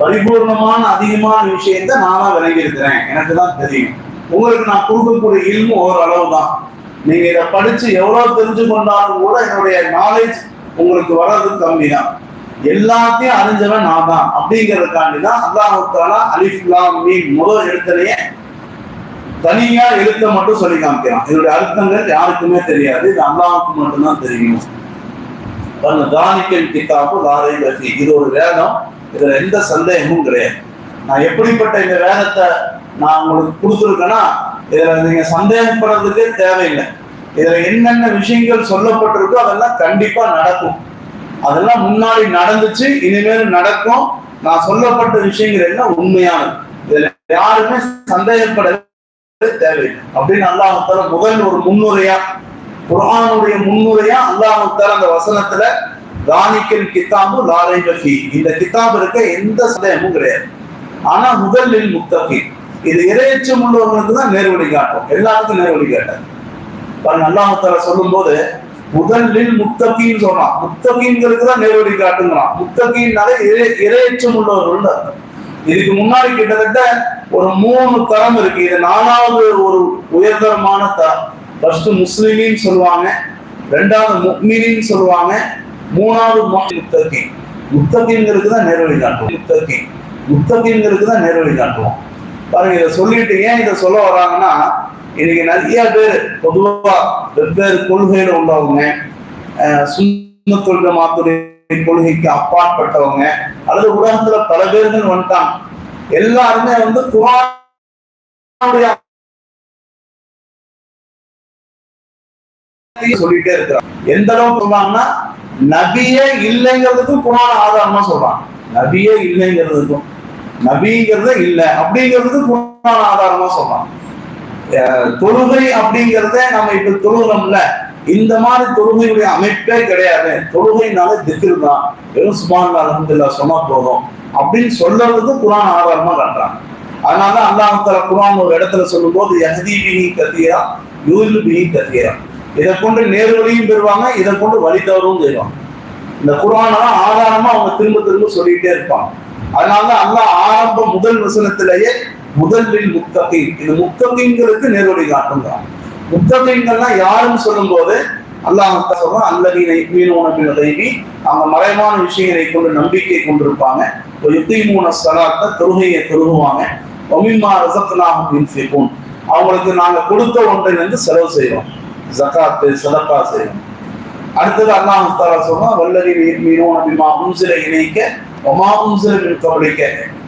பரிபூர்ணமான அதிகமான விஷயத்த நானா விளங்கி இருக்கிறேன் எனக்கு தான் தெரியும். உங்களுக்கு நான் கொடுக்கக்கூடிய இல்மு ஒரு அளவு தான் நீங்க இதை படிச்சு எவ்வளவு தெரிஞ்சு கொண்டாலும் கூட என்னுடைய நாலேஜ் உங்களுக்கு வர்றது கம்மி தான் எல்லாத்தையும் அறிஞ்சவன் நான் தான் அப்படிங்கிறதுக்காண்டி தான் அல்லாஹாலா அலிஃப்லாம் மீன் முதல் எழுத்துலயே தனியா எழுத்த மட்டும் சொல்லி காமிக்கிறான். இதனுடைய அர்த்தங்கள் யாருக்குமே தெரியாது. இது அல்லாஹுக்கு மட்டும்தான் தெரியும். தானிக்கன் தானிக்கல் தாரை இது ஒரு வேதம். இதுல எந்த சந்தேகமும் கிடையாது. நான் எப்படிப்பட்ட இந்த வேதத்தை நான் உங்களுக்கு கொடுத்துருக்கேன்னா இதுல நீங்க சந்தேகப்படுறதுக்கே தேவையில்லை. இதுல என்னென்ன விஷயங்கள் சொல்லப்பட்டிருக்கோ அதெல்லாம் கண்டிப்பா நடக்கும். அதெல்லாம் முன்னாடி நடந்துச்சு இனிமேல் நடக்கும். நான் சொல்லப்பட்ட விஷயங்கள் எல்லாம் உண்மையானது. இதுல யாருமே சந்தேகப்பட தேவையில்லை. அப்படின்னு அல்லாஹால முதல் ஒரு முன்னுரையா குரானுடைய முன்னுரையா அல்லாஹால அந்த வசனத்துல தானிக்கல் கித்தாபு லாரை இந்த கிதாப் இருக்க எந்த சந்தேகமும் கிடையாது. ஆனா முதலில் முத்தகி இது இறையச்சம் உள்ளவர்களுக்கு தான் நேர்வழி காட்டும். எல்லாருக்கும் நேர்வழி காட்டாது. பாருங்க அல்லாஹால சொல்லும் போது முதலில் முத்தகின்னு சொல்றான் முத்தகிங்கிறதுக்கு தான் நேர்வழி காட்டுங்கிறான். முத்தகின்னாலே இறை இறையச்சம் உள்ளவர்கள் அர்த்தம் இதுக்கு முன்னாடி கிட்டத்தட்ட ஒரு மூணு தரம் இருக்கு. இது நாலாவது ஒரு உயர்தரமான தரம். ஃபர்ஸ்ட் முஸ்லிமின்னு சொல்லுவாங்க. ரெண்டாவது முக்மினின்னு சொல்லுவாங்க. மூணாவது முத்தகி முத்தகிங்கிறது தான் நேர்வழி காட்டுவோம். முத்தகி முத்தகிங்கிறது தான் நேர்வழி காட்டுவோம். பாருங்க இதை சொல்லிட்டு ஏன் இதை சொல்ல வராங்கன்னா இன்னைக்கு நிறைய பேர் பொதுவா வெவ்வேறு கொள்கையில உள்ளவங்க அஹ், சுன்ன மாத்துடைய கொள்கைக்கு அப்பாற்பட்டவங்க அல்லது உலகத்துல பல பேர்கள் வந்துட்டாங்க. எல்லாருமே வந்து குரானுடைய சொல்லிட்டே இருக்கிறாங்க. எந்த அளவுக்கு சொன்னாங்கன்னா நபியே இல்லைங்கிறதுக்கும் குரான் ஆதாரமா சொல்றான் நபியே இல்லைங்கிறதுக்கும். நபிங்கிறத இல்லை. அப்படிங்கிறது குரான் ஆதாரமா சொல்றான் தொழுகை அப்படிங்கிறத நம்ம இப்ப தொழுகிறோம்ல இந்த மாதிரி தொழுகையுடைய அமைப்பே கிடையாது. தொழுகைனால திக்கிரு தான். வெறும் சுமான் அலமதுல்லா சொன்னா போதும். அப்படின்னு சொல்றதுக்கு குரான் ஆதாரமா காட்டுறாங்க. அதனால அல்லாஹ் குரான் ஒரு இடத்துல சொல்லும்போது யஹதி பிஹி கத்தீரா யூல் பிஹி கத்தீரா இதை கொண்டு நேர்வழியும் பெறுவாங்க இதை கொண்டு வழி தவறும் செய்வாங்க. இந்த குரானெல்லாம் ஆதாரமா அவங்க திரும்ப திரும்ப சொல்லிட்டே இருப்பாங்க. அதனால அல்லாஹ் ஆரம்ப முதல் வசனத்திலேயே முதலில் முத்தகை இது முத்தகைங்களுக்கு நேர்வழி காட்டுங்கிறான். முத்தகிங்கள்லாம் யாருன்னு சொல்லும்போது அல்லாஹ் சொல்றான் அல்லதீனை மீனோன உதவி அவங்க மறைவான விஷயங்களை கொண்டு நம்பிக்கை கொண்டிருப்பாங்க. ஒரு யுத்தி மூண சலாத்த தொழுகையை தொழுகுவாங்க. ஒமிமா ரசத்னாகும் அவங்களுக்கு நாங்க கொடுத்த ஒன்றிலிருந்து செலவு செய்வோம். ஜகாத்து சதப்பா செய்யும் அடுத்தது அல்லாஹ் தாலா சொன்னா வல்லரி மீனோன அபிமா உம்சில இணைக்க ஒமா உம்சில மின் கபலிக்க.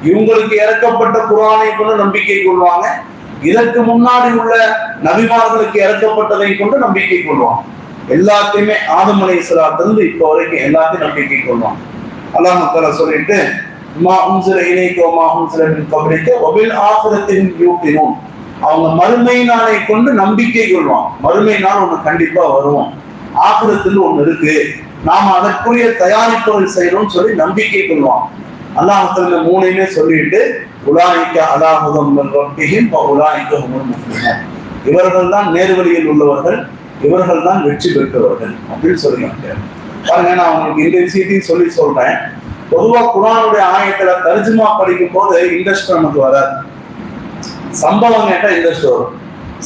இவங்களுக்கு இறக்கப்பட்ட குரானை கொண்டு நம்பிக்கை கொள்வாங்க. இதற்கு முன்னாடி உள்ள நபிமார்களுக்கு இறக்கப்பட்டதை கொண்டு நம்பிக்கை கொள்வாங்க. எல்லாத்தையுமே ஆதம் அலை இருந்து இப்போ வரைக்கும் எல்லாத்தையும் நம்பிக்கை கொள்வாங்க. அல்லாஹ் தாலா சொல்லிட்டு மா உம்சில இணைக்க ஒமா உம்சில மின் கபலிக்க ஒபில் ஆசிரத்தின் யூட்டினோம் அவங்க மறுமை நாளை கொண்டு நம்பிக்கை கொள்வான் மறுமை நாள் ஒண்ணு கண்டிப்பா வருவோம் ஆக்கிரத்தில் ஒண்ணு இருக்கு. நாம அதற்குரிய தயாரிப்புகள் செய்யணும்னு சொல்லி நம்பிக்கை கொள்வான் அல்லாஹத்துல இந்த மூணையுமே சொல்லிட்டு உலாய்க்க அலாஹுதம் ரொட்டியும் உலாய்க்க முஃப்லிஹூன். இவர்கள் தான் நேர்வழியில் உள்ளவர்கள் இவர்கள் தான் வெற்றி பெற்றவர்கள் அப்படின்னு சொல்லுவாங்க பாருங்க நான் உங்களுக்கு இந்த விஷயத்தையும் சொல்லி சொல்றேன். பொதுவா குரானுடைய ஆயத்துல தர்ஜுமா படிக்கும் போது இன்ட்ரெஸ்ட் நமக்கு வராது. சம்பவம் கேட்டால் இன்ட்ரெஸ்ட் வரும்.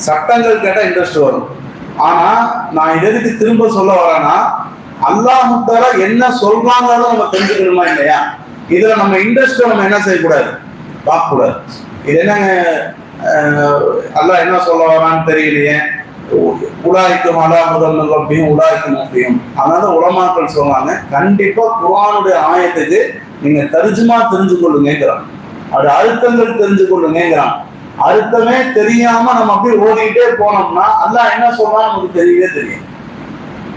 சட்டங்கள் கேட்டால் இன்ட்ரெஸ்ட் வரும். ஆனா நான் இது எதுக்கு திரும்ப சொல்ல வரேன்னா அல்லாஹ் என்ன சொல்றாங்கன்னு நம்ம தெரிஞ்சுக்கணுமா இல்லையா? இதுல நம்ம இன்ட்ரெஸ்ட் நம்ம என்ன செய்யக்கூடாது? பார்க்கக்கூடாது. இது என்னங்க அல்லாஹ் என்ன சொல்ல வரான்னு தெரியலையே. உலாய்க்கும் அலா முதல் அப்படியும் உலாய்க்கும் அப்படியும். அதனால உலமாக்கள் சொல்லுவாங்க கண்டிப்பா குரானுடைய ஆயத்துக்கு நீங்க தர்ஜுமா தெரிஞ்சு கொள்ளுங்கிறான் அது அழுத்தங்கள் தெரிஞ்சு கொள்ளுங்கிறான் அர்த்தமே தெரியாம நம்ம அப்படியே ஓடிக்கிட்டே போனோம்னா அல்லாஹ் என்ன சொன்னா நமக்கு தெரியவே தெரியும்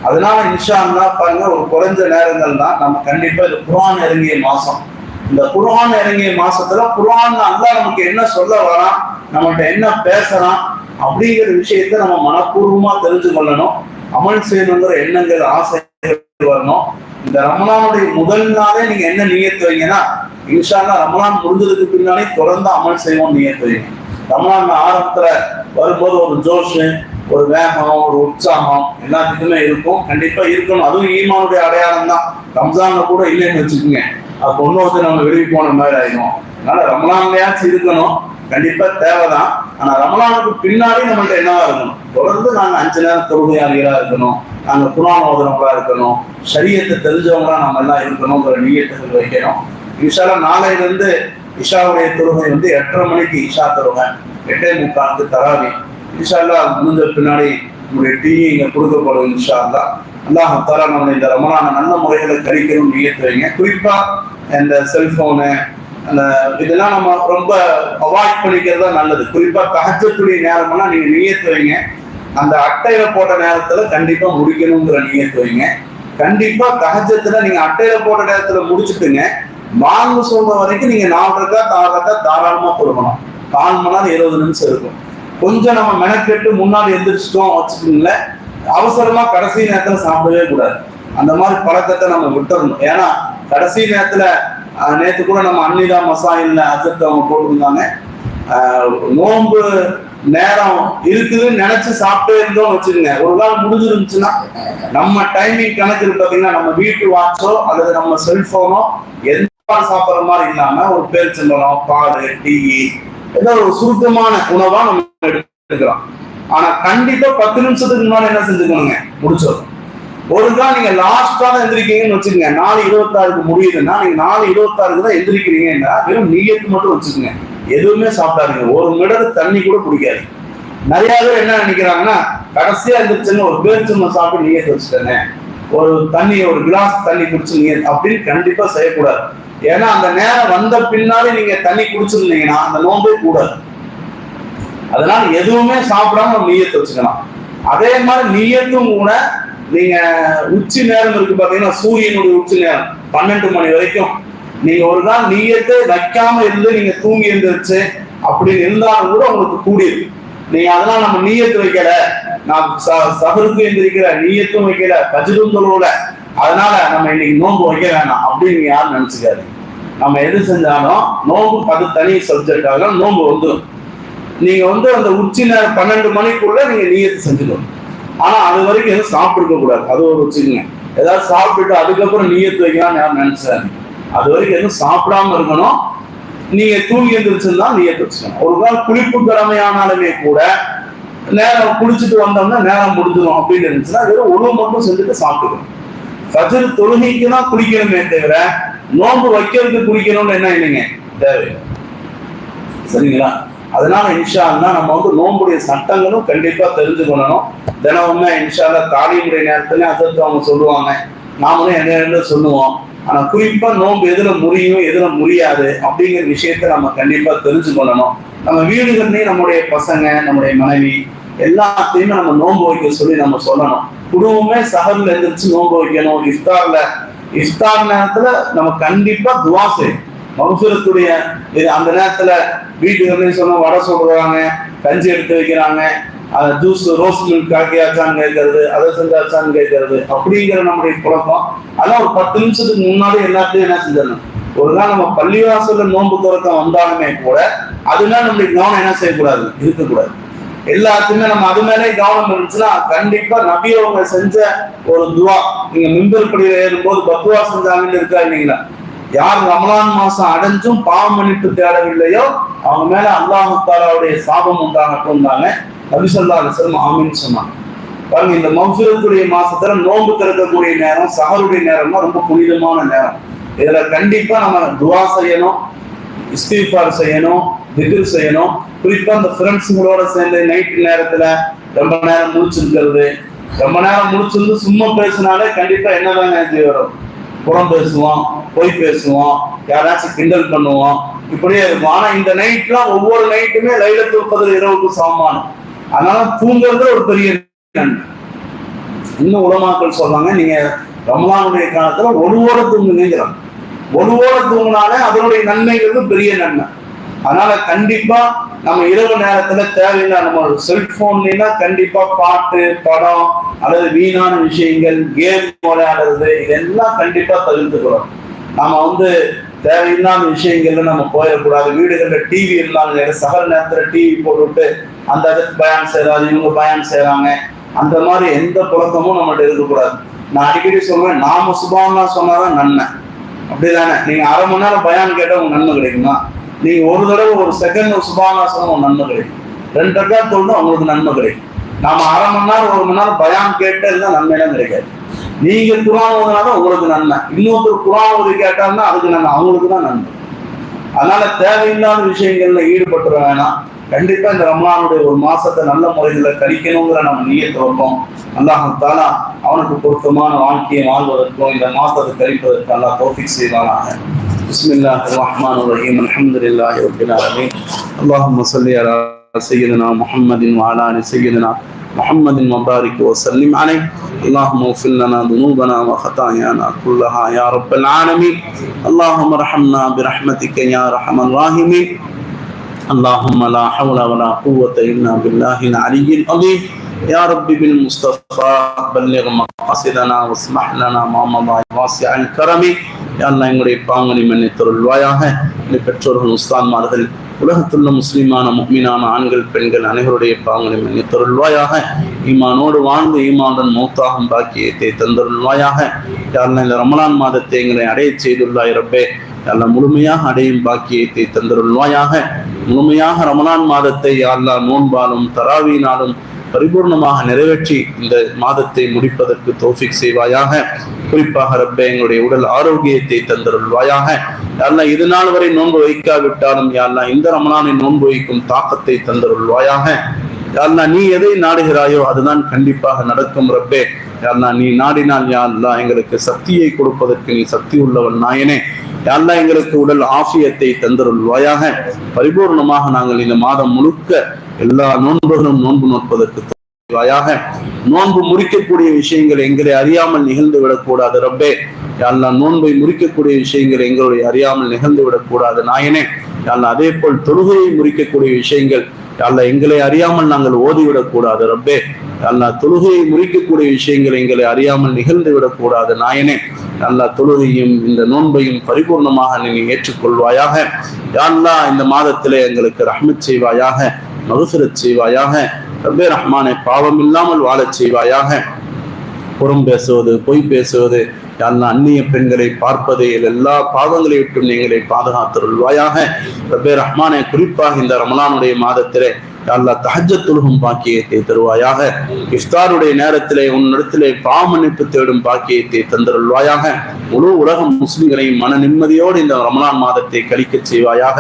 அதனால இன்ஷா பாருங்க ஒரு குறைஞ்ச நேரங்கள் தான் நம்ம கண்டிப்பா இது குரான் இறங்கிய மாசம். இந்த குர்ஆன் இறங்கிய மாசத்துல குர்ஆன் அல்லா நமக்கு என்ன சொல்ல வரான் நம்மகிட்ட என்ன பேசுறான் அப்படிங்கிற விஷயத்த நம்ம மனப்பூர்வமா தெரிஞ்சு கொள்ளணும். அமல் செய்யணுங்கிற எண்ணங்கள் ஆசை வரணும். இந்த ரமலானுடைய முதல் நாளே நீங்க என்ன நியத்து வைங்கன்னா இன்ஷால்லா அல்லாஹ் ரமலான் முடிஞ்சதுக்கு பின்னாலே தொடர்ந்து அமல் செய்வோம் நியத்து வைங்க. ரமலான் ஆரம்பத்துல வரும்போது ஒரு ஜோஷ் ஒரு வேகம் ஒரு உற்சாகம் எல்லாத்துக்குமே இருக்கும். கண்டிப்பா இருக்கணும். அதுவும் ஈமானுடைய அடையாளம் தான். ரம்ஜான்ல கூட இல்லைன்னு வச்சுக்கோங்க. அப்போ இன்னொருத்தர் நம்ம வெளியே போன மாதிரி ஆயிடும். அதனால ரமலான்லயாச்சும் இருக்கணும். கண்டிப்பா தேவைதான். ஆனா ரமலானுக்கு பின்னாடி நம்மள்ட்ட என்னவா இருக்கணும்? தொடர்ந்து நாங்க அஞ்சு நேரம் தொழுகையாளிகளா இருக்கணும். நாங்க குரான் இருக்கணும். சரியத்தை தெரிஞ்சவங்களா நம்ம எல்லாம் இருக்கணுங்கிற நீயத்துகள் வைக்கணும். இன்ஷால்லா நாளையில இருந்து இஷாவுடைய தொழுகை வந்து எட்டரை மணிக்கு இஷா தொழுகை எட்டே முக்காலுக்கு தராவி. இன்ஷால்லா முடிஞ்ச பின்னாடி நம்முடைய டீ இங்கே கொடுக்கப்படும் இன்ஷா அல்லா அல்லாஹ் தாலா நம்ம இந்த ரமலான நல்ல முறைகளை கழிக்கணும் நியத்து வைங்க. குறிப்பாக இந்த செல்போனு அந்த இதெல்லாம் நம்ம ரொம்ப அவாய்ட் பண்ணிக்கிறது தான் நல்லது. குறிப்பாக தகச்சக்கூடிய நேரமெல்லாம் நீங்கள் நியத்து வைங்க. அந்த அட்டையில போட்ட நேரத்தில் கண்டிப்பாக முடிக்கணுங்கிற நியத்து வைங்க. கண்டிப்பாக தகச்சத்தில் நீங்கள் அட்டையில போட்ட நேரத்தில் முடிச்சுட்டுங்க. மாங்கு சொல்ற வரைக்கும் நீங்க நாலு ரக்கா தாறு ரக்கா தாராளமா கொடுக்கணும் கால் மணி நேரம் இருபது நிமிஷம் இருக்கும். கொஞ்சம் நம்ம மெனக்கெட்டு முன்னாடி எந்திரிச்சிட்டோம் வச்சுக்கோங்களேன் அவசரமா கடைசி நேரத்துல சாப்பிடவே கூடாது. அந்த மாதிரி பழக்கத்தை நம்ம விட்டுறணும். ஏன்னா கடைசி நேரத்துல நேற்று நேத்து கூட நம்ம அன்னிதா மசாயில் அஜத் அவங்க போட்டிருந்தாங்க. நோன்பு நேரம் இருக்குதுன்னு நினைச்சு சாப்பிட்டே இருந்தோம் வச்சுக்கோங்க. ஒரு நாள் முடிஞ்சிருந்துச்சுன்னா நம்ம டைமிங் கணக்கு பார்த்தீங்கன்னா பாத்தீங்கன்னா நம்ம வீட்டு வாட்சோ அல்லது நம்ம செல்போனோ எந்த சாப்பிட்ற மாதிரி இல்லாம ஒரு பேரிச்சம்பழம் பால் டீ ஏதோ ஒரு சுருக்கமான உணவா நம்ம எடுத்துக்கலாம். ஆனா கண்டிப்பா பத்து நிமிஷத்துக்கு முன்னாடி என்ன செஞ்சுக்கணுங்க? முடிச்சிடும் ஒரு தான் நீங்க லாஸ்டா தான் எந்திரிக்கீங்கன்னு வச்சுக்கோங்க. நாலு இருபத்தாறுக்கு முடியுதுன்னா நீங்க நாலு இருபத்தாறுக்கு தான் எந்திரிக்கிறீங்கன்னா வெறும் நீயத்து மட்டும் வச்சுக்கோங்க. எதுவுமே சாப்பிடாதீங்க. ஒரு மிடர் தண்ணி கூட குடிக்காது. நிறைய பேர் என்ன நினைக்கிறாங்கன்னா கடைசியா இருந்துச்சுன்னு ஒரு பேர் பேரிச்சம்பழம் சாப்பிட்டு நீயத்து வச்சுட்டேன். ஒரு தண்ணி ஒரு கிளாஸ் தண்ணி குடிச்சிருந்தீங்க அப்படின்னு கண்டிப்பா செய்யக்கூடாது. ஏன்னா அந்த நேரம் வந்த பின்னாடி நீங்க தண்ணி குடிச்சிருந்தீங்கன்னா அந்த நோம்பே கூடாது. அதனால எதுவுமே சாப்பிடாம நீயத்தை வச்சுக்கலாம். அதே மாதிரி நீயத்தும் கூட நீங்க உச்சி நேரம் இருக்கு பாத்தீங்கன்னா சூரியனுடைய உச்சி நேரம் பன்னெண்டு மணி வரைக்கும். நீங்க ஒரு நாள் நீயத்தை வைக்காம இருந்து நீங்க தூங்கி எழுந்திருச்சு அப்படின்னு இருந்தாலும் கூட உங்களுக்கு கூடியிருக்கு நீங்க அதெல்லாம் நம்ம நீயத்து வைக்கல. நான் ச- எந்திரிக்கிற நீயத்தும் வைக்கல கஜரும் தொழுவல. அதனால நம்ம இன்னைக்கு நோன்பு வைக்க வேணாம் அப்படின்னு யாரும் நினைச்சுக்காது. நம்ம எது செஞ்சாலும் நோன்பு அது தனி சப்ஜெக்ட் ஆகலாம் நோன்பு வந்துடும் நீங்க வந்து அந்த உச்சி நேரம் பன்னெண்டு மணிக்குள்ள நீங்க நீயத்து செஞ்சுக்கணும் ஆனா அது வரைக்கும் எதுவும் சாப்பிட்டுருக்க கூடாது. அது ஒரு வச்சுக்கோங்க ஏதாவது சாப்பிட்டுட்டு அதுக்கப்புறம் நீயத்து வைக்கலாம்னு யாரும் நினைச்சாரு அது வரைக்கும் எதுவும் சாப்பிடாம இருக்கணும். நீங்க தூங்கி எழுந்திரிச்சிருந்தா நீயத்து வச்சுக்கணும். ஒரு நாள் குளிப்பு கடமையானாலுமே கூட நேரம் குடிச்சிட்டு வந்தோம்னா நேரம் முடிஞ்சிடும் அப்படின்னு இருந்துச்சுன்னா வெறும் உணவு மட்டும் செஞ்சுட்டு சாப்பிட்டுக்கணும். ஃபஜர் தொழுகைக்கு தான் குடிக்கணுமே தவிர நோன்பு வைக்கிறதுக்கு குடிக்கணும்னு என்ன இல்லைங்க? தேவை சரிங்களா? அதனால இன்ஷால்லா நம்ம வந்து நோம்புடைய சட்டங்களும் கண்டிப்பா தெரிஞ்சுக்கணும் தினமுமே இன்ஷா தாலியுடைய நேரத்துல அதற்கு அவங்க சொல்லுவாங்க. நாமளும் என்ன என்ன சொல்லுவோம்? ஆனா குறிப்பா நோன்பு எதுல முடியும் எதுல முடியாது அப்படிங்கிற விஷயத்த நம்ம கண்டிப்பா தெரிஞ்சுக்கொள்ளணும். நம்ம வீடுகள்லயும் நம்முடைய பசங்க நம்முடைய மனைவி எல்லாத்தையுமே நம்ம நோன்பு வைக்க சொல்லி நம்ம சொல்லணும். குடும்பமே சகர்ல எந்திரிச்சு நோன்பு வைக்கணும். இஃப்தார்ல இஃப்தார் நேரத்துல நம்ம கண்டிப்பா துவா செய்யணும். மகசூரத்துடைய இது அந்த நேரத்துல வீட்டுக்கு சொன்னா வடை சொல்றாங்க கஞ்சி எடுத்து வைக்கிறாங்க ஜூஸ் ரோஸ் மில்க் காக்கியாச்சான்னு கேட்கறது அதை செஞ்சாச்சான்னு கேட்கறது அப்படிங்கிற நம்முடைய குழப்பம் அதெல்லாம் ஒரு பத்து நிமிஷத்துக்கு முன்னாடி எல்லாத்தையும் என்ன செஞ்சிடணும். ஒரு நாள் நம்ம பள்ளிவாசல்ல நோன்பு துறக்கம் வந்தாலுமே கூட அதுதான் நம்மளுடைய கவனம் என்ன செய்யக்கூடாது? இருக்கக்கூடாது. எல்லாத்துக்குமே நம்ம அது மேலே கவனம் இருந்துச்சுன்னா கண்டிப்பா நபி அவங்க செஞ்ச ஒரு துவா. நீங்க மிம்பர் படியில ஏறும்போது பத்துவா செஞ்சாங்கன்னு இருக்கா இல்லைங்களா? யார் ரமலான் மாசம் அடைஞ்சும் பாவம் மன்னிப்பு தேடவில்லையோ அவங்க மேல அல்லாஹு தாலாவுடைய சாபம் உண்டாகட்டும் தாங்க நபிசல்லா அலிஸ்லம் ஆமின்னு சொன்னாங்க. பாருங்க இந்த மௌசூரத்துடைய மாசத்துல நோன்பு திறக்கக்கூடிய நேரம் சகருடைய நேரம்னா ரொம்ப புனிதமான நேரம். இதுல கண்டிப்பா நம்ம துவா செய்யணும். இஸ்திஃபார் செய்யணும் திக்ர் செய்யணும். குறிப்பா இந்த ஃப்ரெண்ட்ஸுங்களோட சேர்ந்து நைட் நேரத்துல ரொம்ப நேரம் முடிச்சிருக்கிறது ரொம்ப நேரம் முடிச்சிருந்து சும்மா பேசினாலே கண்டிப்பா என்னதாங்க இது வரும்? புறம் பேசுவோம் பொய் பேசுவோம் யாராச்சும் கிண்டல் பண்ணுவோம். இப்படியே இருக்கும். ஆனா இந்த நைட்லாம் ஒவ்வொரு நைட்டுமே லைல முப்பது இரவுக்கு சமமானம் அதனால தூங்குறது ஒரு பெரிய நன்மை. இன்னும் உலமாக்கள் சொல்றாங்க நீங்க ரமலானுடைய காலத்துல ஓரம் தூங்குங்கிறாங்க ஒழுவோட தூங்கினாலே அதனுடைய நன்மைங்கிறது பெரிய நன்மை. அதனால கண்டிப்பா நம்ம இரவு நேரத்துல தேவையில்லை நம்ம செல்போன்லாம் கண்டிப்பா பாட்டு படம் அல்லது வீணான விஷயங்கள் கேம் விளையாடுறது இதெல்லாம் கண்டிப்பா தவிர்த்துக்கிறோம் நம்ம வந்து தேவையில்லாத விஷயங்கள்ல நம்ம போயிடக்கூடாது. வீடுகளில் டிவி இருந்தாலும் சகல நேரத்துல டிவி போட்டுவிட்டு அந்த இடத்துக்கு பயணம் செய்யறாரு இவங்க பயணம் செய்யறாங்க. அந்த மாதிரி எந்த புழக்கமும் நம்மகிட்ட இருக்கக்கூடாது. நான் அடிக்கடி சொல்லுவேன் நாம சுபாவனா சொன்னாதான் நன்மை. அப்படிதானே? நீங்க அரை மணி நேரம் பயான் கேட்டா உங்க நன்மை கிடைக்குமா? நீங்க ஒரு தடவை ஒரு செகண்ட் சுபாகாசனம் உங்க நன்மை கிடைக்கும். ரெண்டு ரக்கா தோணும் அவங்களுக்கு நன்மை கிடைக்கும். நாம அரை மணி நேரம் ஒரு மணி நேரம் பயான் கேட்டதுதான் நன்மையெல்லாம் கிடைக்காது. நீங்க குரான் ஓதுனாலும் உங்களுக்கு நன்மை. இன்னொருத்தர் குரான் ஓதி கேட்டாங்கன்னா அதுக்கு நன்மை. அவங்களுக்கு தான் நன்மை. அதனால தேவையில்லாத விஷயங்கள்ல ஈடுபட்டுற வேணாம். கண்டிப்பா இந்த ரமலானுடைய ஒரு மாசத்தை நல்ல முறையில கழிக்கணுங்கிற நம்ம நீயத்தை வைப்போம் அல்லாஹால அவனுக்கு பொருத்தமான வாழ்க்கையை வாழ்வதற்கும் இந்த மாசத்தை கழிப்பதற்கு அல்லாஹ் தோஃபிக் செய்வானாக بسم الله الرحمن الرحيم الحمد لله رب العالمين اللهم صل على سيدنا محمد وعلى ال سيدنا محمد وبارك وسلم عليه اللهم اغفر لنا ذنوبنا وخطايانا كلها يا رب العالمين اللهم ارحمنا برحمتك يا ارحم الراحمين اللهم لا حول ولا قوة إلا بالله العلي العظيم. يا رب بالمصطفى بلغ مقاصدنا واسمح لنا ما مضى واسع الكرم. يا الله எங்களுடைய பாங்கனி மன்னித்தருள்வாயாக. இந்த பெற்றோர்கள் உஸ்தான்மார்கள் உலகத்துள்ள முஸ்லிமான முக்மீனான ஆண்கள் பெண்கள் அனைவருடைய பாங்கனை மன்னித்தருள்வாயாக. ஈமானோடு வாழ்ந்து ஈமானுடன் மௌத்தாகும் பாக்கியத்தை தந்தருள்வாயாக. யாரெல்லாம் இந்த ரமலான் மாதத்தை எங்களை அடைய செய்துள்ளாய் ரப்பே. அல்ல முழுமையாக அடையும் பாக்கியத்தை தந்தருள்வாயாக. முழுமையாக ரமணான் மாதத்தை அல்லா நோன்பாலும் தராவினாலும் பரிபூர்ணமாக நிறைவேற்றி இந்த மாதத்தை முடிப்பதற்கு தோஃபிக் செய்வாயாக. குறிப்பாக ரப்பே எங்களுடைய உடல் ஆரோக்கியத்தை தந்தருள்வாயாக. யாழ்லா இது நாள் வரை நோன்பு வைக்காவிட்டாலும் யாழ்லா இந்த ரமணானை நோன்பு வைக்கும் தாக்கத்தை தந்தருள்வாயாக. யாழ்லா நீ எதை நாடுகிறாயோ அதுதான் கண்டிப்பாக நடக்கும் ரப்பே. யாருன்னா நீ நாடினால் யாழ்லா எங்களுக்கு சக்தியை கொடுப்பதற்கு நீ சக்தி உள்ளவன் நாயனே. அல்லா எங்களுக்கு உடல் ஆஃபியத்தை தந்தருள்வாயாக. பரிபூர்ணமாக நாங்கள் இந்த மாதம் முழுக்க எல்லா நோன்புகளும் நோன்பு நோட்பதற்கு வாயாக நோன்பு முறிக்கக்கூடிய விஷயங்கள் எங்களை அறியாமல் நிகழ்ந்து விடக்கூடாது ரப்பே. யாழ்லா நோன்பை முறிக்கக்கூடிய விஷயங்கள் எங்களுடைய அறியாமல் நிகழ்ந்து விடக்கூடாது நாயனே. யாழ்லா அதே போல் தொழுகையை முறிக்கக்கூடிய விஷயங்கள் யாழ்லா எங்களை அறியாமல் நாங்கள் ஓதிவிடக்கூடாது ரப்பே. யாழ்லா தொழுகையை முறிக்கக்கூடிய விஷயங்கள் எங்களை அறியாமல் நிகழ்ந்து விடக்கூடாது நாயனே. நல்லா தொழுகையும் இந்த நோன்பையும் பரிபூர்ணமாக நீ ஏற்றுக்கொள்வாயாக. யாழ்லா இந்த மாதத்திலே எங்களுக்கு ரஹ்மத் செய்வாயாக மகசுரச் செய்வாயாக ரப்பே ரஹ்மானை பாவம் இல்லாமல் வாழச் செய்வாயாக. புறம் பேசுவது பொய் பேசுவது யாழ்லா அந்நிய பெண்களை பார்ப்பது எல்லா பாவங்களை விட்டும் நீங்களை பாதுகாத்தருள்வாயாக ரப்பே ரஹ்மானை குறிப்பாக இந்த ரமலானுடைய மாதத்திலே அல்லா தொழுகும் பாக்கியத்தை தருவாயாக. இஃப்தாருடைய நேரத்திலே உன்னிடத்திலே பாமன்னிப்பு தேடும் பாக்கியத்தை தந்தருள்வாயாக. முழு உலகம் முஸ்லிம்களையும் மன நிம்மதியோடு இந்த ரமலான் மாதத்தை கழிக்க செய்வாயாக.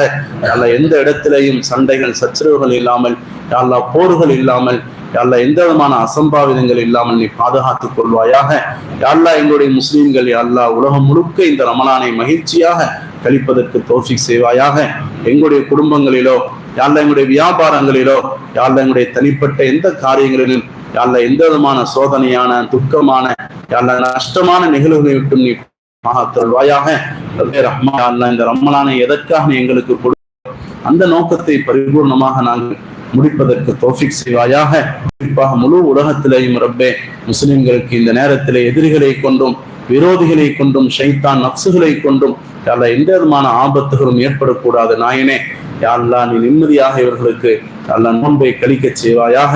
அல்ல எந்த இடத்திலேயும் சண்டைகள் சச்சரவுகள் இல்லாமல் அல்லா போர்கள் இல்லாமல் யாழ்லா எந்த விதமான அசம்பாவிதங்கள் இல்லாமல் நீ பாதுகாத்துக் கொள்வாயாக. யாழ்லா எங்களுடைய முஸ்லீம்கள் யாழ்லா உலகம் முழுக்க இந்த ரமலானை மகிழ்ச்சியாக கழிப்பதற்கு தோஃபிக் செய்வாயாக. எங்களுடைய குடும்பங்களிலோ யாழ்ல எங்களுடைய வியாபாரங்களிலோ யாழ்ல எங்களுடைய தனிப்பட்ட எந்த காரியங்களிலும் யாழ்ல எந்த விதமான சோதனையான துக்கமான யாழ்ல நஷ்டமான நிகழ்வுகளை விட்டும் நீ மகாத்தருள்வாயாக இந்த ரம்மலானை எதற்காக எங்களுக்கு கொடு அந்த நோக்கத்தை பரிபூர்ணமாக நாங்கள் முடிப்பதற்கு தோஃபிக் செய்வாயாக. குறிப்பாக முழு உலகத்திலேயும் ரப்பே முஸ்லிம்களுக்கு இந்த நேரத்திலே எதிரிகளை கொண்டும் விரோதிகளை கொண்டும் ஷைத்தான் நப்சுகளை கொண்டும் எந்த விதமான ஆபத்துகளும் ஏற்படக்கூடாது நாயனே. யாழ்லா நீ நிம்மதியாக இவர்களுக்கு அல்ல நோன்பை கழிக்க செய்வாயாக.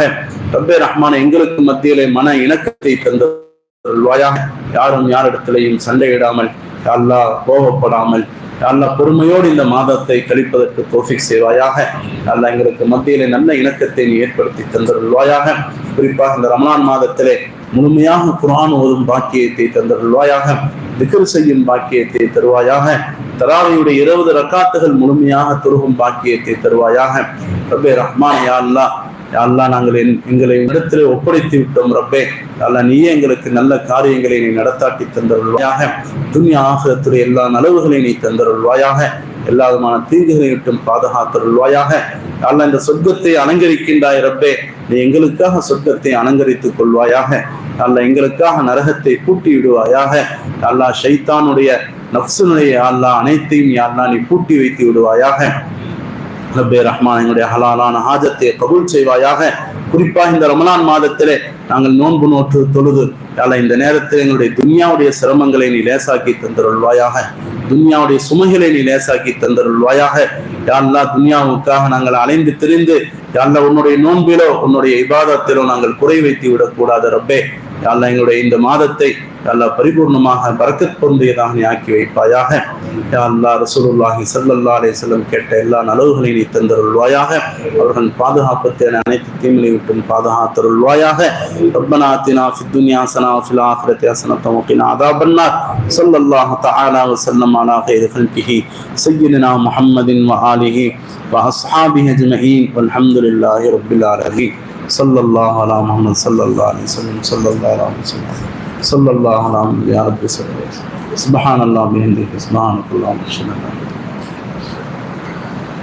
ரப்பே ரஹ்மான எங்களுக்கு மத்தியிலே மன இணக்கத்தை தந்தருள்வாயாக யாரும் யாரிடத்திலையும் சண்டையிடாமல் யாழ்லா கோபப்படாமல் அல்லா பொறுமையோடு இந்த மாதத்தை கழிப்பதற்கு தோஃபிக் செய்வாயாக. அல்ல எங்களுக்கு மத்தியிலே நல்ல இணக்கத்தை நீ ஏற்படுத்தி தந்தருள்வாயாக. குறிப்பாக இந்த ரமணான் மாதத்திலே முழுமையாக குரான் ஓதும் பாக்கியத்தை தந்தருள்வாயாக. திக்ரு செய்யும் பாக்கியத்தை தருவாயாக. தராவையுடைய இருபது ரக்காத்துகள் முழுமையாக துருகும் பாக்கியத்தை தருவாயாக. ரப்பே ரஹ்மான் யா அல்லா அல்லா நாங்கள் எங்களை இடத்திலே ஒப்படைத்து விட்டோம் ரப்பே. அல்லா நீயே எங்களுக்கு நல்ல காரியங்களை நீ நடத்தாட்டி தந்தருள்வாயாக. துன்யா ஆகிரத்துடைய எல்லா நலவுகளை நீ தந்தருள்வாயாக. எல்லா விதமான தீங்குகளை விட்டும் பாதுகாத்தருள்வாயாக. அல்ல இந்த சொர்க்கத்தை அலங்கரிக்கின்றாய் ரப்பே. நீ எங்களுக்காக சொர்க்கத்தை அலங்கரித்துக் கொள்வாயாக. அல்ல எங்களுக்காக நரகத்தை பூட்டி விடுவாயாக அல்லா ஷைத்தானுடைய நப்சுனுடைய அல்லா அனைத்தையும் அல்லா நீ பூட்டி வைத்து விடுவாயாக. ரப்பே ரஹ்மான் எங்களுடைய ஹலாலான ஹாஜத்தை கபூல் செய்வாயாக. குறிப்பாக இந்த ரமலான் மாதத்திலே நாங்கள் நோன்பு நோற்று தொழுது அல்ல இந்த நேரத்தில் எங்களுடைய துன்யாவுடைய சிரமங்களை நீ லேசாக்கி தந்தருள்வாயாக. துன்யாவுடைய சுமைகளை நீ லேசாக்கி தந்தருள்வாயாக. யாழ்லா துன்யாவுக்காக நாங்கள் அலைந்து திரிந்து யாழ்லா உன்னுடைய நோன்பிலோ உன்னுடைய இபாதத்திலோ நாங்கள் குறை வைத்து விடக்கூடாது ரப்பே. அல்ல எங்களுடைய இந்த மாதத்தை அல்லா பரிபூர்ணமாக பறக்கத் பொருந்தியதாக நீ ஆக்கி வைப்பாயாக. அல்லா ரசூலுல்லாஹி சல்லல்லா அலே செல்லம் கேட்ட எல்லா நலவுகளையும் நீ தந்தருள்வாயாக. அவர்கள் பாதுகாப்பத்தை அனைத்து தீமினை விட்டும் பாதுகாத்தருள்வாயாக ரப்பனாத்தினா ஃபித்துன்யாசனா ஃபில் ஆஃபிரத் யாசனத்தம் ஓகேனா அதா பன்னார் சல்லல்லாஹ் தஆலா வசல்லம் அலா ஹைர் கல்பிஹி சையதினா முஹம்மதின் வஹாலிஹி வஹஸ்ஹாபிஹி அஜ்மஹீன். வல்ஹம்துலில்லாஹி ரப்பில் ஆலமீன். صلى الله على محمد صلى الله عليه وسلم صلى الله عليه وسلم. صلى الله على محمد يا رب سبحان الله بحمده سبحانك اللهم وبحمدك.